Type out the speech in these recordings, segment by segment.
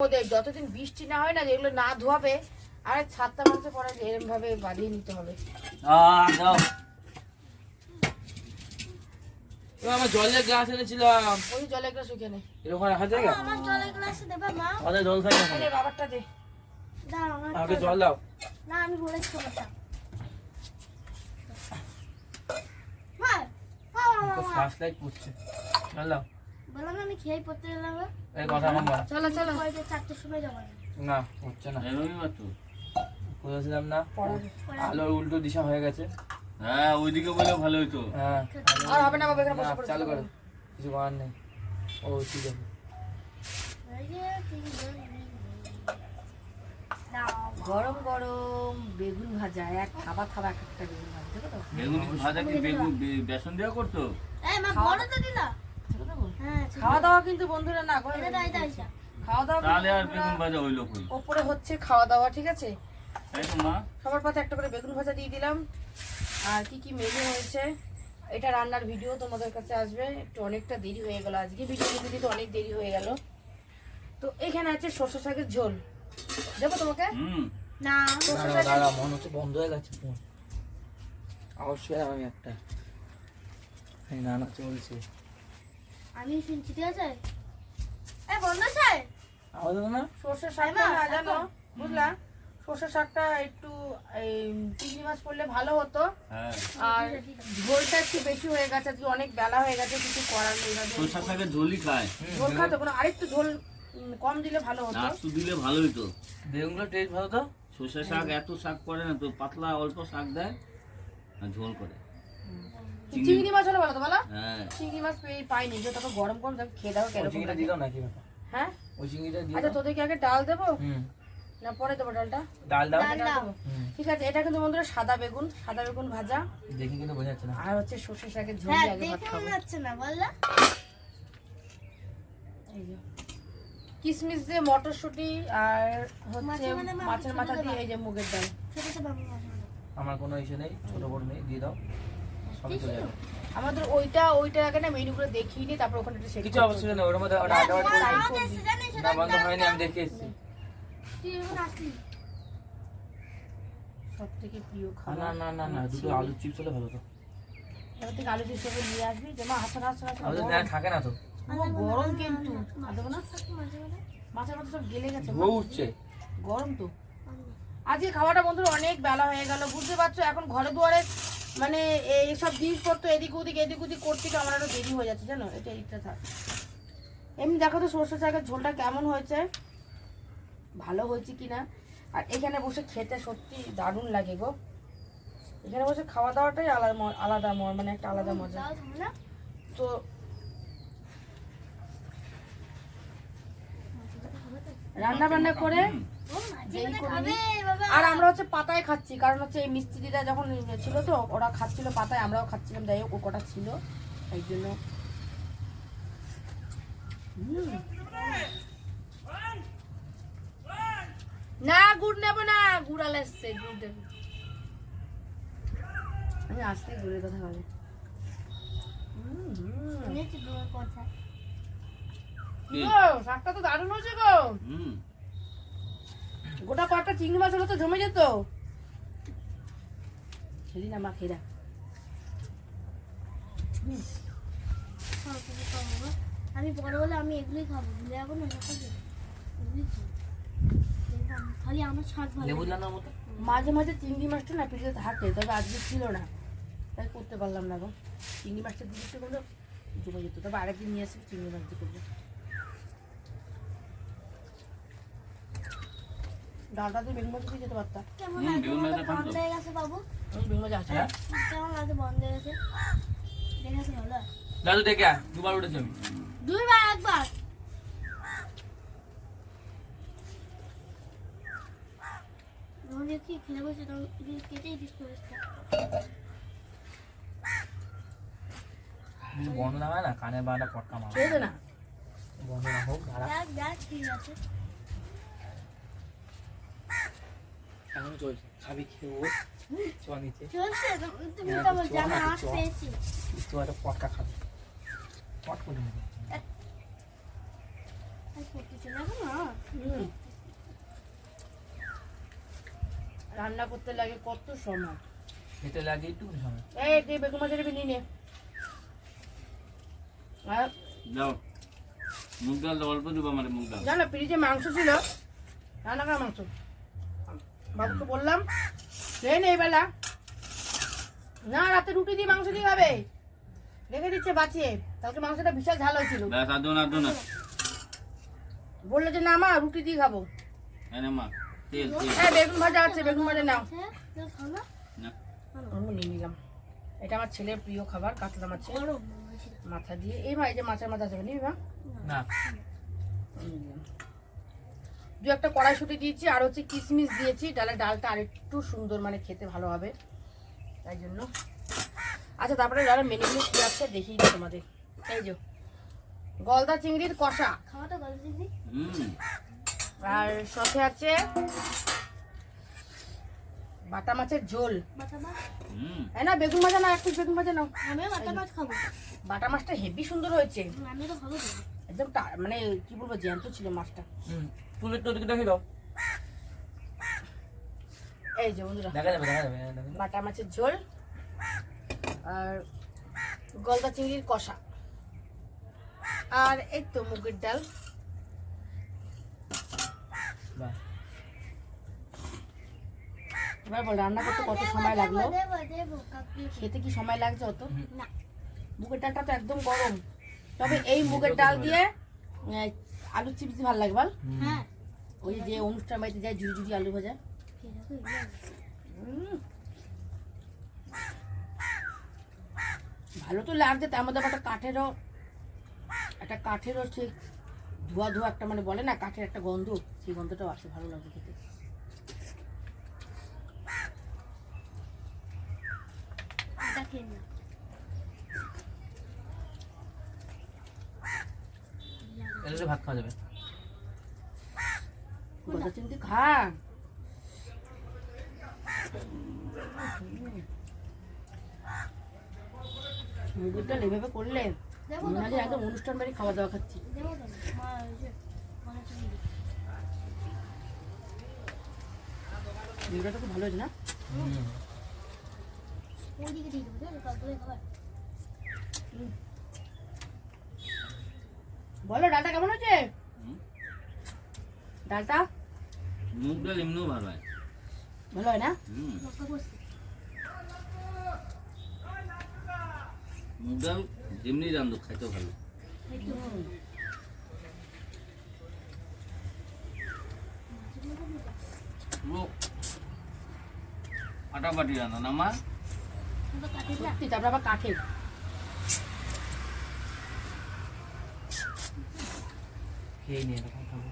ওদের যতদিন বৃষ্টি না হয় না যেগুলো না ধোয়াবে আর ছাদটা মাসে পরে এরকম ভাবে বাঁধিয়ে নিতে হবে। আমার জলের গ্লাস এনেছিলাম। ওই এরকম রাখা আমার জলের গ্লাসে দেবে মা? আমাদের জল খাই না বাবারটা দে। জল দাও। না আমি বলেছি মা মা। লাইট জল দাও। বললাম আমি খেয়ে পড়তে গেলাম এই কথা বল। চলো চলো। কয়টা চারটের সময় যাব না। না হচ্ছে না। বলেছিলাম না? আলোর উল্টো দিশা হয়ে গেছে। হ্যাঁ ওইদিকে বলে ভালো হতো হ্যাঁ। আর হবে না বাবা এখানে বসে চালু করো। কিছু করার নেই। ও ঠিক আছে। গরম গরম। বেগুন ভাজা এক খাবার খাবার এক একটা বেগুন ভাজা দেখো তো। বেগুন ভাজা কি বেগুন বেসন দেওয়া করতো এই মা, খাওয়া- বড় তো দিলা? হ্যাঁ, খাওয়া দাওয়া কিন্তু বন্ধুরা না করে। খাওয়া দাওয়া তাহলে আর বেগুন ভাজা হইল কই? ওপরে হচ্ছে খাওয়া দাওয়া ঠিক আছে? তাই তো মা। সবার পাতে একটা করে বেগুন ভাজা দিয়ে দিলাম। আর কি কি মেনু হয়েছে? এটা রান্নার ভিডিও তোমাদের কাছে আসবে। একটু অনেকটা দেরি হয়ে গেল আজকে ভিডিও দিতে দিতে অনেক দেরি হয়ে গেল। তো এখানে আছে সর্ষে শাকের ঝোল। দেবো তোমাকে? হুম। না, সর্ষে শাকের মনে হচ্ছে বন্ধ হয়ে গেছে ফোন। অবশ্যই আমি একটা না না চলছে। আমি শুনছি ঠিক আছে? এই বন্ধ আমাদের না? সর্ষে শাকটা না জানো বুঝলা? সর্ষে শাকটা একটু এই চিংড়ি মাছ পড়লে ভালো হতো। হ্যাঁ। আর ঝোলটা একটু বেশি হয়ে গেছে আজকে অনেক বেলা হয়ে গেছে কিছু করার নেই। সরষা শাকের ঝোলই খায়। ঝোল খাতে কোনো আরেকটু ঝোল কম দিলে ভালো হতো। আর দিলে ভালো হতো বেগুনগুলো টেস্ট ভালো তো? সরষা শাক এত শাক করে না তো পাতলা অল্প শাক দেয় আর ঝোল করে। চিংড়ি মাছ হলে ভালো তো বলো? হ্যাঁ। চিংড়ি মাছ পেয়ে পাইনি যে তখন গরম গরম দেখো খেয়ে দাও ওই কেরকম চিংড়িটা নাকি? হ্যাঁ? ওই চিংড়িটা আচ্ছা দাও তোদেরকে আগে ডাল দেবো? হুম। না পরে দেবো ডালটা? ডাল দাও। ডাল দাও। ঠিক আছে এটা কিন্তু বন্ধুরা সাদা বেগুন সাদা বেগুন ভাজা। দেখি কিন্তু বোঝা যাচ্ছে না। আর হচ্ছে সর্ষে শাকের ঝোল হ্যাঁ, আগে ভাত দেখে খাব। হচ্ছে না, বললা? এই যে। কিশমিশ দিয়ে মটরশুঁটি আর হচ্ছে মাছের মাথা দিয়ে এই যে মুগের ডাল। আমার কোনো ইসে নেই ছোট বড় নেই দিয়ে দাও। সবই চলে যাবে। আমাদের ওইটা ওইটা আগে না মেনু করে দেখিয়ে নি তারপর ওখানে একটু কিছু অবস্থা নেই ওর মধ্যে ওটা জানিস, না বন্ধ হয়নি আমি দেখে এসেছি। তুই এখন আসলি। সব থেকে প্রিয় খাবার না না না দুটো আলু চিপস হলে ভালো তো এবার থেকে আলু চিপস করে নিয়ে আসবি। যে মা হাসান হাসান হাসান আমাদের না থাকে না তো। গরম কিন্তু। দেবো না মাঝে মাঝে। মাছের মতো সব গেলে গেছে। উঠছে। গরম তো। আজকে খাওয়াটা বন্ধুরা অনেক বেলা হয়ে গেল। বুঝতে পারছ এখন ঘরে দুয়ারে মানে এইসব জিনিসপত্র এদিক ওদিক এদিক ওদিক করতে গিয়ে আমার আরও দেরি হয়ে যাচ্ছে জানো? এটা এদিকটা থাক। এমনি দেখো তো সর্ষে শাকের ঝোলটা কেমন হয়েছে? ভালো হয়েছে কি না আর এখানে বসে খেতে সত্যি দারুণ লাগে গো। এখানে বসে খাওয়া দাওয়াটাই আলাদা ম- আলাদা মানে একটা আলাদা মজা। তো রান্না বান্না করে? আর আমরা হচ্ছে পাতায় খাচ্ছি কারণ হচ্ছে এই মিস্ত্রিরা যখন ছিল তো ওরা খাচ্ছিল পাতায় আমরাও খাচ্ছিলাম যাই হোক ও কটা ছিল এই জন্য। না গুড় নেব না গুড় আলা এসছে গুড় দেবো। আমি আসতে গুড়ের কথা গো, শাকটা তো দারুণ হয়েছে গো। হুম। গোটা কয়েকটা চিংড়ি মাছ হলে তো জমে যেত। খেলি না মা খেরা। আমি বড় হলে আমি এগুলোই খাব ভুলে যাব না খালি আমার ভালো মাঝে মাঝে চিংড়ি মাছটা না পিঠে থাকে তবে আজকে ছিল না। তাই করতে পারলাম না গো। চিংড়ি মাছটা দিতে করলে জমে যেত। তবে আরেকদিন নিয়ে আসি চিংড়ি মাছ দিয়ে করব। ডালটা দিয়ে বেগুন মাছ দিয়ে যেতে পারতাম কেমন লাগে বন্ধ হয়ে গেছে বাবু? বেগুন মাছ আছে হ্যাঁ। কেমন লাগে বন্ধ হয়ে গেছে? দেখেছি ভালো দাদু দেখে দুবার উঠেছি আমি। দুইবার একবার। যখন খেলে বসে? কেটেই দিস বন্ধ না হয় না কানে বাড়া পটকা মারা। না। বন্ধ না হোক দাঁড়া। দেখ দেখ ঠিক আছে। এখন চলছে খাবি খেয়ে ও নিচে তুমি হ্যাঁ, তো বলছো আমি না, পেয়েছি তো একটা পটকা খাবে। পট করে নেবে। রান্না করতে লাগে কত সময়? খেতে লাগে একটু সময়। এই তুই বেগুন মাছের নিয়ে নে। যাও মুগ ডাল অল্প দিব আমার মুগ ডাল। জানো ফ্রিজে মাংস ছিল। রান্না করা মাংস। বাবুকে বললাম খেয়ে নে বেলা। না রাতে রুটি দিয়ে মাংস দিয়ে খাবে। রেখে দিচ্ছে বাঁচিয়ে। কালকে মাংসটা বিশাল ঝাল হয়েছিল। বলল যে না মা রুটি দিয়ে খাব। এনে মা তেল তেল। হ্যাঁ বেগুন ভাজা আছে বেগুন ভাজা নাও। আমি নিয়ে নিলাম। এটা আমার ছেলের প্রিয় খাবার কাতলা মাছের। মাথা দিয়ে। এই ভাই যে মাছের মাথা আছে নিবি মা? না। দু একটা কড়াইশুটি দিয়েছি আর হচ্ছে কিশমিশ দিয়েছি। ডালে ডালটা আরেকটু সুন্দর মানে খেতে ভালো হবে। তাই জন্য। আচ্ছা তারপরে ডালের মেনুগুলো কী আছে দেখিয়ে দিই তোমাদের। এই যে গলদা চিংড়ির কষা। আর সাথে আছে বাটা মাছের ঝোল। বাটা মাছ? হুম। তাই না বেগুন ভাজা না একটু বেগুন ভাজা নাও। বাটা মাছ খাব। বাটা মাছটা হেভি সুন্দর হয়েছে। আমি তো ভালো একদম টা- মানে কি বলব জ্যান্ত ছিল মাছটা। তুলে তো ওদিকে দাও। এই যে বন্ধুরা দেখা যাবে দেখা যাবে বাটা মাছের ঝোল আর গলদা চিংড়ির কষা। আর এই তো মুগের ডাল। এবার বল রান্না করতে কত সময় লাগল? খেতে কি সময় লাগছে অত? না মুগের ডালটা তো একদম গরম। তবে এই মুগের ডাল দিয়ে আহ, আলু চিপস ভালো লাগে বল। হ্যাঁ। ওই যে অনুষ্ঠান বাড়িতে যায় ঝুড়ি ঝুড়ি আলু ভাজা। ভালো তো লাগছে তার মধ্যে একটা কাঠেরও একটা কাঠেরও সে ধোয়া ধোয়া একটা মানে বলে না কাঠের একটা গন্ধ সেই গন্ধটাও আসে ভালো লাগে খেতে। এটা খেয়ে না এলে তো ভাত খাওয়া যাবে। গন্ধ চিনতে খা। মুগুরটা এভাবে করলে মনে হয় একদম অনুষ্ঠান বাড়ি খাওয়া দাওয়া খাচ্ছি। মুগুরটা তো ভালো হয়েছে না? হুম। ওইদিকে দিয়ে দেবো দেবো তারপরে খাবার বলো ডালটা কেমন হুম। ডালটা? মুগ ডাল এমনিও ভালো হয়। ভালো হয় না? মুগ ডাল যেমনি রান্ধো খাইতেও ভালো। পুরো ফাটাফাটি রান্না না মা? সত্যি তারপর আবার কাঠের। খেয়ে নিয়ে এরকম খাব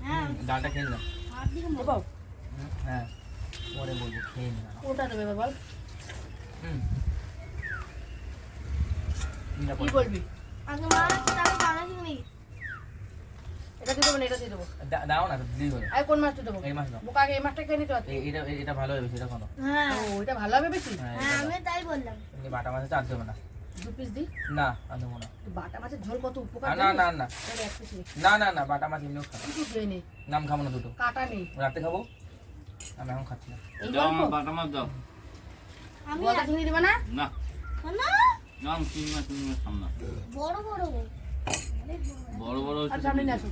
হ্যাঁ ডালটা খেয়ে নিলাম মা হ্যাঁ পরে বলব খেয়ে নিলাম ওটা দেবে বল হুম কি বলবি? আগে মাছ তারপর দানা চিংড়ি এটা দিয়ে দেবো না এটা দিয়ে দেবো। দাও না আর কোন মাছটা দেবো? এই মাছ দাও। বোকা আগে এই মাছটা খেয়ে নিতে পারতি এটা এটা ভালো হবে সেটা কোনো। হ্যাঁ। ও এটা ভালো হবে বেশি? হ্যাঁ হ্যাঁ আমি তাই বললাম। দাও। বাটা মাছে চার দেবে না। দু পিস দিই? না আর দেবো না। বাটা মাছের ঝোল কত উপকার না, না না। না নে না না না বাটা মাছ এমনিও খাব। খেয়ে নাম খাব না দুটো। কাটা নেই। রাতে খাব? আমি এখন খাচ্ছি না। এই দাও আমার বাটা মাছ দাও। আমি দিবা না? না। না না আমি চিংড়ি মাছ চিংড়ি খাম না। বড় বড়। বড়। বড় আর হচ্ছে সামনে নিয়ে আসো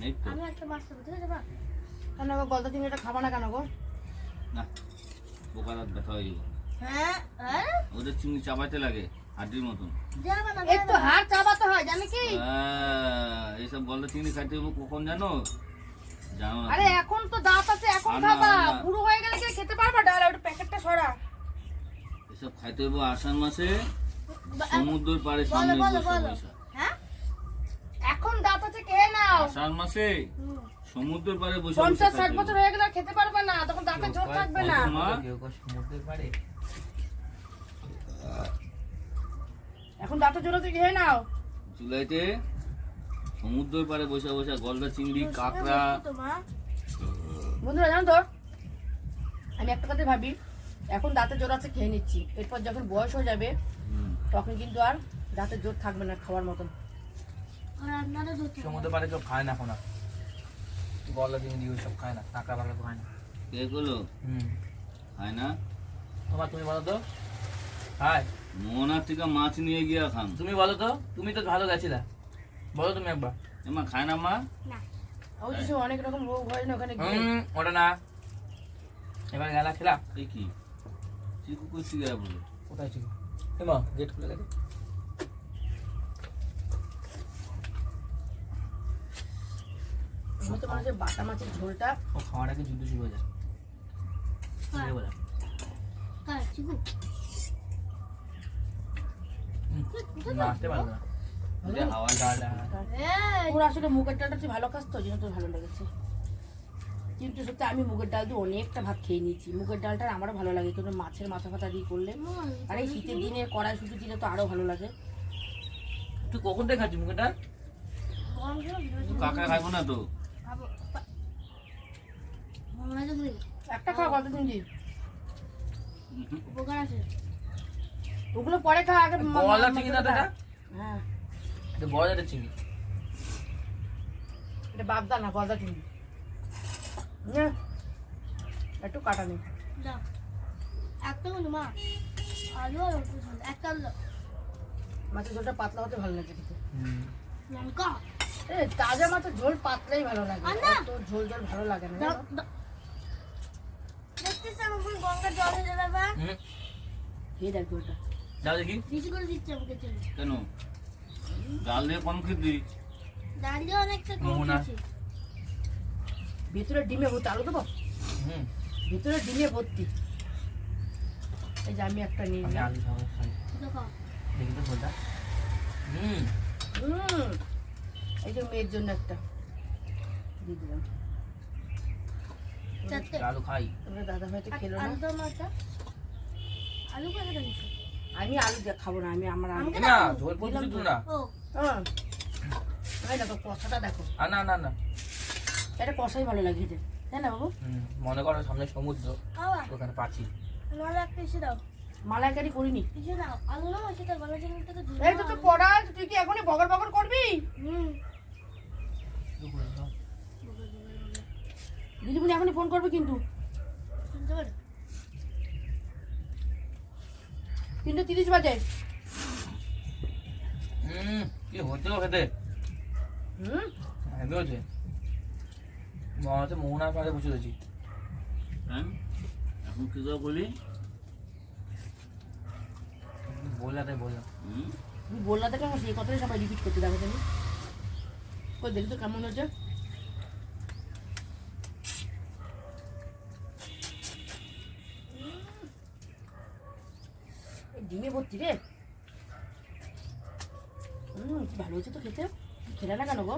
এই তো। আমি একটা মাছ খাব ঠিক আছে মা? কেন গো গলদা চিংড়িটা খাব না কেন গো? না হাত ব্যথা হয়ে যাবে হ্যাঁ হ্যাঁ? ওদের চিংড়ি চাবাইতে লাগে হাড্ডির মতন। একটু হাড় চাবাতে হয় জানো কি? আহ, এইসব গলদা চিংড়ি খাইতে হব কখন জানো? জানো না আরে এখন তো দাঁত আছে এখন খাবা। বুড়ো হয়ে গেলে কি খেতে পারবা? ডাল ওটা প্যাকেটটা সরা। এসব খাইতে হব আষাঢ় মাসে সমুদ্রের পাড়ে সামনে বসে বসে হ্যাঁ এখন দাঁত আছে খেয়ে নাও। আষাঢ় মাসে সমুদ্রের পাড়ে বসে বসে পঞ্চাশ ষাট খাইতে বছর হয়ে গেলে খেতে পারবে না তখন দাঁতে জোর থাকবে না। সমুদ্রের পাড়ে। এখন দাঁতে জোর খেয়ে নাও। জুলাইতে সমুদ্রের পাড়ে বসে বসে গলদা চিংড়ি কাঁকড়া। বন্ধুরা জানো তো আমি একটা কথা ভাবি এখন দাঁতে জোর আছে খেয়ে নিচ্ছি। এরপর যখন বয়স হয়ে যাবে তখন কিন্তু আর দাঁতের জোর থাকবে না খাওয়ার মতন। সমুদ্র পাড়ে কেউ খায় না এখন আর। গলা দিয়ে দিয়ে সব খায় না কাঁকড়া বাকড়া খায় না। কে হুম। হয় না? তোমার তুমি বলো তো। হাই মোহনার থেকে মাছ নিয়ে গিয়া খান। তুমি বলো তো তুমি তো ভালো গেছিলা। বলো তুমি একবার। এমা খায় না মা? না। ওই যে অনেক রকম রোগ হয় না ওখানে গিয়ে। হুম ওটা না। এবার গেলা খেলা। এই কি? চিকু করছি গেলা বলে। কোথায় ছিল এমা গেট খুলে গেছে আমার তো মনে হচ্ছে বাটা মাছের ঝোলটা ও খাওয়ার আগে যুদ্ধ শুরু হয়ে যায়। নাচতে পারবে না। হাওয়া ডাল আসলে মুগের ডালটা তুই ভালো খাস তো জন্য তোর ভালো লেগেছে। কিন্তু সত্যি আমি মুগের ডাল দিয়ে অনেকটা ভাত খেয়ে নিয়েছি। মুগের ডালটা আমারও ভালো লাগে কিন্তু মাছের মাথা ফাতা দিয়ে করলে। আর এই শীতের দিনে কড়াই শুধু দিলে তো আরও ভালো লাগে। তুই কখন থেকে খাচ্ছি মুখে ডাল। কাকা খাইবো না তো খাব। মনে হয় দেখলি, একটা খাওয়া কত দিন উপকার আছে। ওগুলো পরে খা আগে মা- মা- বলা চিংড়ি না তো মাথাটা এটা খা। হ্যাঁ। এটা বড় জাতের চিংড়ি এটা বাগদা না গলদা চিংড়ি নে, একটু কাটা নেই একটা কিন্তু মা। আলু আর একটু একটা আলু মাছের ঝোলটা পাতলা হতে ভালো লাগে খেতে। লঙ্কা এ তাজা মাছের ঝোল পাতলাই ভালো লাগে। ঝোল ঝোল ভালো লাগে না ফুল গঙ্গার জল হয়ে যাবে বা হুম। খেয়ে দেখ ঝোলটা যাও দেখি। বেশি করে দিচ্ছে আমাকে চলে। কেন? ডাল দিয়ে কম খেতে দাঁড়িয়ে অনেকটা কম মোহনা। খেয়েছি ভেতরে ডিমে ভর্তি আলু দেবো? হুম। ভেতরে ডিমে ভর্তি। এই যে আমি একটা নিয়ে নিলাম। দেখি তো ঝোলটা হুম। হুম। এই যে মেয়ের জন্য একটা। দিয়ে দিলাম। আলু খাই। দাদা ভাই তো খেলো না? আলু দাও না একটা আলু কোথা থেকে নিচ্ছ? আমি আলু দিয়ে খাব না আমি আমার আলু না ঝোল পড়তে না। হ্যাঁ দেখো কষাটা দেখো। না না না। এটা কষাই ভালো লাগে খেতে। তাই না বাবু? মনে করো সামনে সমুদ্র ওখানে পাচ্ছি নাহলে একটা এসে দাও। মালাইকারি করিনি। আলু না সেটা গলা চিংড়ি থেকে এই তো তো পড়া তুই কি এখনই বগর বগর করবি? হুম। দিদিমণি এখনই ফোন করবে কিন্তু। শুনতে পারো তিনটে তিরিশ বাজে। হুম কি হচ্ছে খেতে হুম? হেভি হচ্ছে? মনে হচ্ছে মোহনার পাড়ে বসে রয়েছি। হ্যাঁ? এখন কি করে বলি? বললা তাই বললাম। হুম? তুমি বললা আমার সেই কথাটাই সবাই রিপিট করতে দেখো তুমি। কই দেখি তো কেমন হচ্ছে। ডিমে ভর্তি রে? হুম কি ভালো হচ্ছে তো খেতে? খেলে না কেন গো?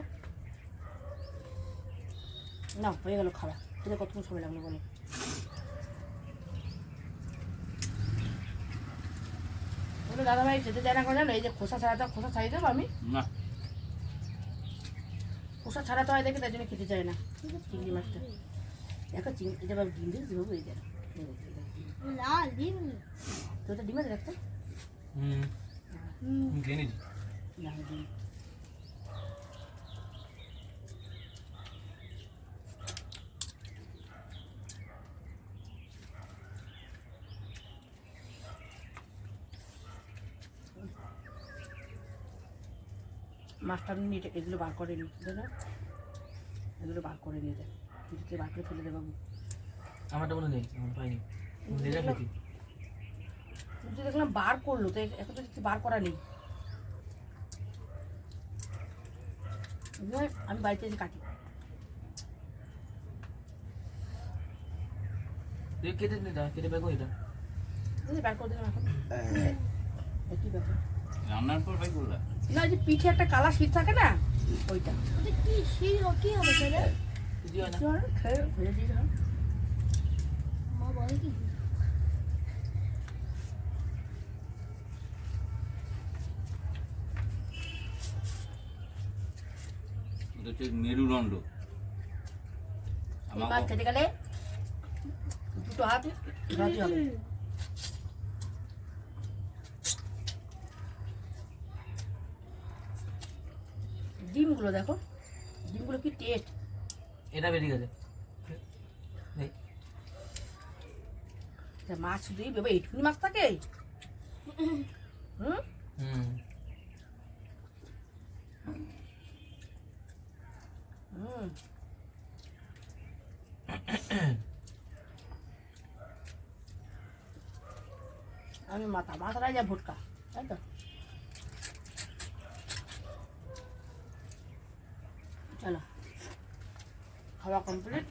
না হয়ে গেল খাওয়া। খেতে কতক্ষণ সময় লাগল বলো? দাদা ভাই খেতে চায় না কেন জানো? এই যে খোসা ছাড়াতে খোসা ছাড়িয়ে দেবো আমি? না। খোসা ছাড়াতে হয় দেখে তাই জন্য খেতে চায় না। চিংড়ি মাছটা। দেখো চিংড়ি এটা ডিম দিয়ে দেবো এই। লাল ডিম। তো ওটা ডিম দেখতে হুম। খেয়ে না ডিম মাছটা আপনি এগুলো বার করে নিতে না এগুলো বার করে নিয়ে দেয় বার করে ফেলে দে বাবু। আমারটা মনে নেই আমার পাইনি। কিন্তু দেখলাম বার করল তো এখন তো দেখছি বার করা নেই। আমি বাড়িতে এসে কাটি। কেটে কেটে বার করে দিলাম এখন। ব্যাপার? রান্নার পর ভাই করলা? না ওই যে পিঠে একটা কালা শীত থাকে না ওইটা। ওটা কি হবে ছেলে কিছু হয় না খেয়ে ভেজে হয় মা বলে কি? হচ্ছে মেরুদণ্ড। মাছ খেতে গেলে দুটো হাত। ডিমগুলো দেখো ডিমগুলো কি টেস্ট? এটা বেরিয়ে গেছে। মাছ শুধুই বাবা এইটুকুনি মাছ থাকে? হুম? হুম। হুম আমি মাথা মাথাটাই যা ভুটকা তাই তো চলো খাওয়া কমপ্লিট